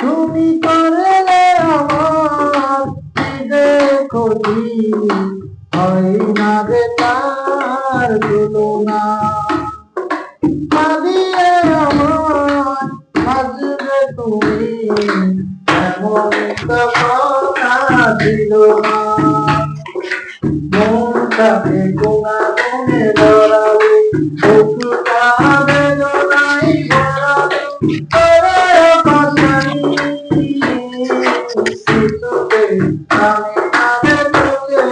তুমি করলে আমার যে ক্ষতি হয় না রে তার তুলনা কাঁদিয়ে আমার হাসবে তুমি, এমন কথা ছিল না। মনটাকে কোনে ধরালে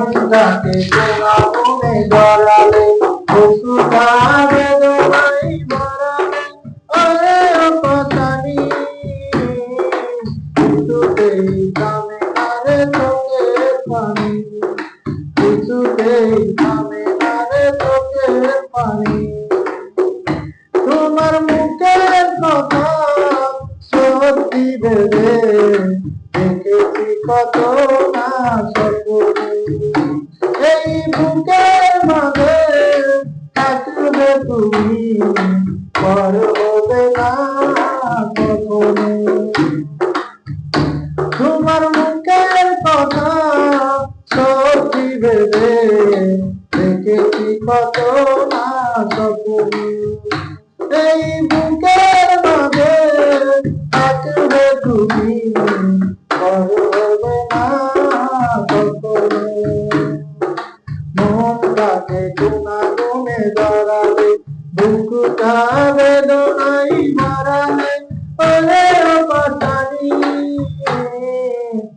মনটাকে তোমা মনে জড়ালে ওষুধা বেদনাই ভরালে ওরে পাতানি কিছুতেই কামে আরে তোকে পানি কিছুতেই কামে আরে তোকে পানি। তোমার মুখের কথা সত্যি ভেবে দেখেছি কত না বুকের মাঝে থাকবে তুমি তোমার মুখের কথা সত্যি ভেবে দেখেছি কত না সপনে এই বুকের মাঝে থাকবে তুমি বুকুটা বেদনাই মারালে ওরে পাটানি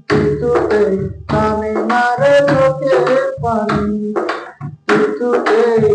কিছুতেই আমি মারে চোখে পানি কিছুতেই